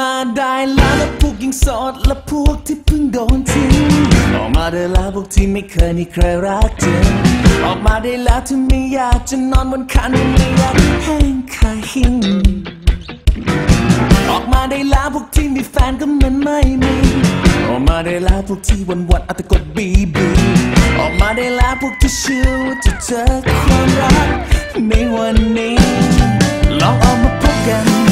มาได้แล้วแล้วพวกยังโสดและพวกที่เพิ่งโดนทิ้งออกมาได้แล้วพวกที่ไม่เคยมีใครรักจริงออกมาได้แล้วที่ไม่อยากจะนอนบนคันไม่อยากแห้งขาหิ้งออกมาได้แล้วพวกที่มีแฟนก็เหมือนไม่มีออกมาได้แล้วพวกที่วันวันอาแต่กดบีบีออกมาได้แล้วพวกที่เชื่อว่าจะเจอความรักในวันนี้ลองออกมาพบกัน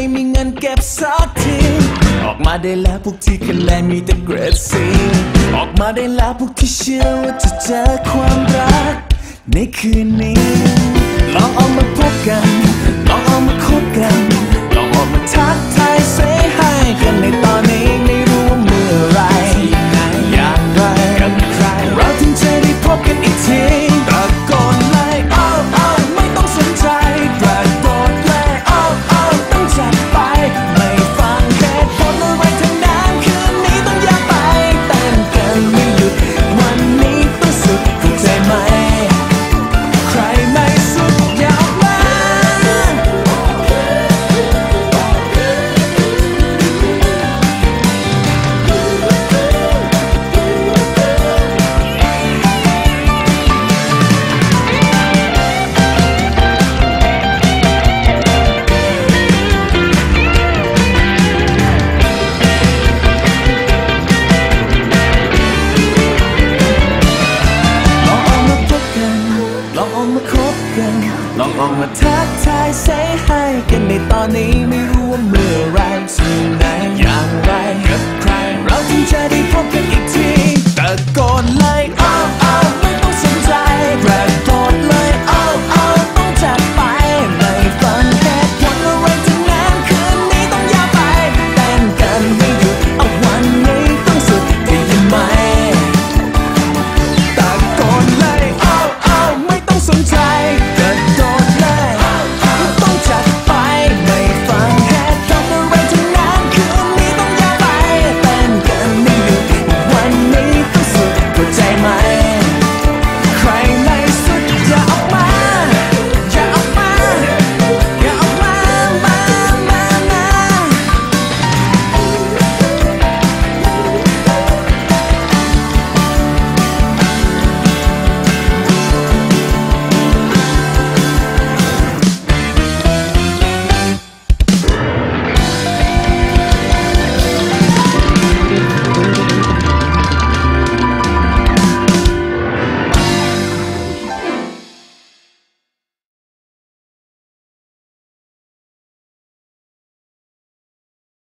ไม่มีเงินเก็บสักที ออกมาได้แล้วพวกที่คะแนนมีแต่เกรดซีออกมาได้แล้วพวกที่เชื่อว่าจะเจอความรัก ในคืนนี้ ลองเอามาพบกัน ลองเอามา ลองมาทักทายเซให้กันในตอนนี้ไม่รู้ว่าเมื่อ